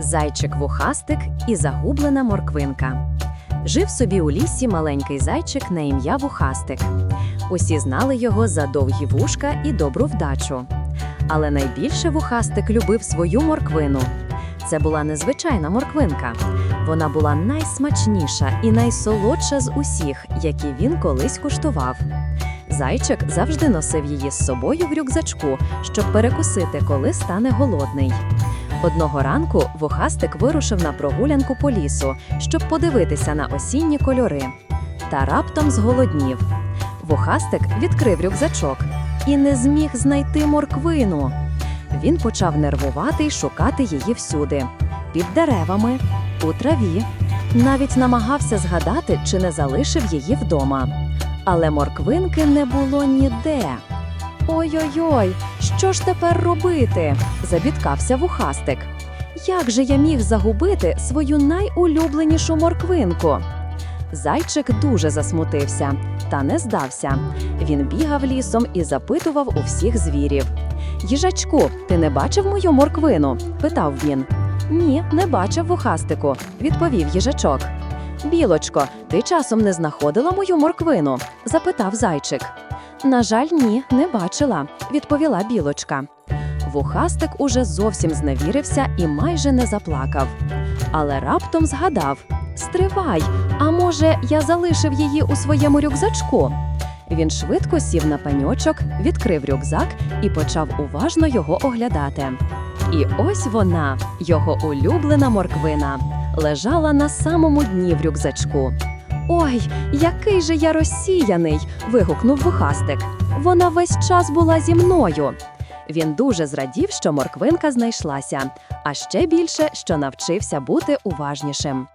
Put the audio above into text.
Зайчик вухастик і загублена морквинка. Жив собі у лісі маленький зайчик на ім'я Вухастик. Усі знали його за довгі вушка і добру вдачу. Але найбільше вухастик любив свою морквину. Це була незвичайна морквинка. Вона була найсмачніша і найсолодша з усіх, які він колись куштував. Зайчик завжди носив її з собою в рюкзачку, щоб перекусити, коли стане голодний. Одного ранку вухастик вирушив на прогулянку по лісу, щоб подивитися на осінні кольори. Та раптом зголоднів. Вухастик відкрив рюкзачок і не зміг знайти морквину. Він почав нервувати й шукати її всюди: під деревами, у траві. Навіть намагався згадати, чи не залишив її вдома. Але морквинки не було ніде. Ой-ой-ой, що ж тепер робити? забідкався вухастик. Як же я міг загубити свою найулюбленішу морквинку? Зайчик дуже засмутився, та не здався. Він бігав лісом і запитував у всіх звірів. Їжачку, ти не бачив мою морквину? питав він. Ні, не бачив вухастику, відповів їжачок. Білочко, ти часом не знаходила мою морквину? запитав зайчик. На жаль, ні, не бачила, відповіла білочка. Вухастик уже зовсім зневірився і майже не заплакав. Але раптом згадав: Стривай, а може, я залишив її у своєму рюкзачку? Він швидко сів на пеньочок, відкрив рюкзак і почав уважно його оглядати. І ось вона, його улюблена морквина, лежала на самому дні в рюкзачку. Ой, який же я розсіяний. вигукнув вухастик. Вона весь час була зі мною. Він дуже зрадів, що морквинка знайшлася, а ще більше, що навчився бути уважнішим.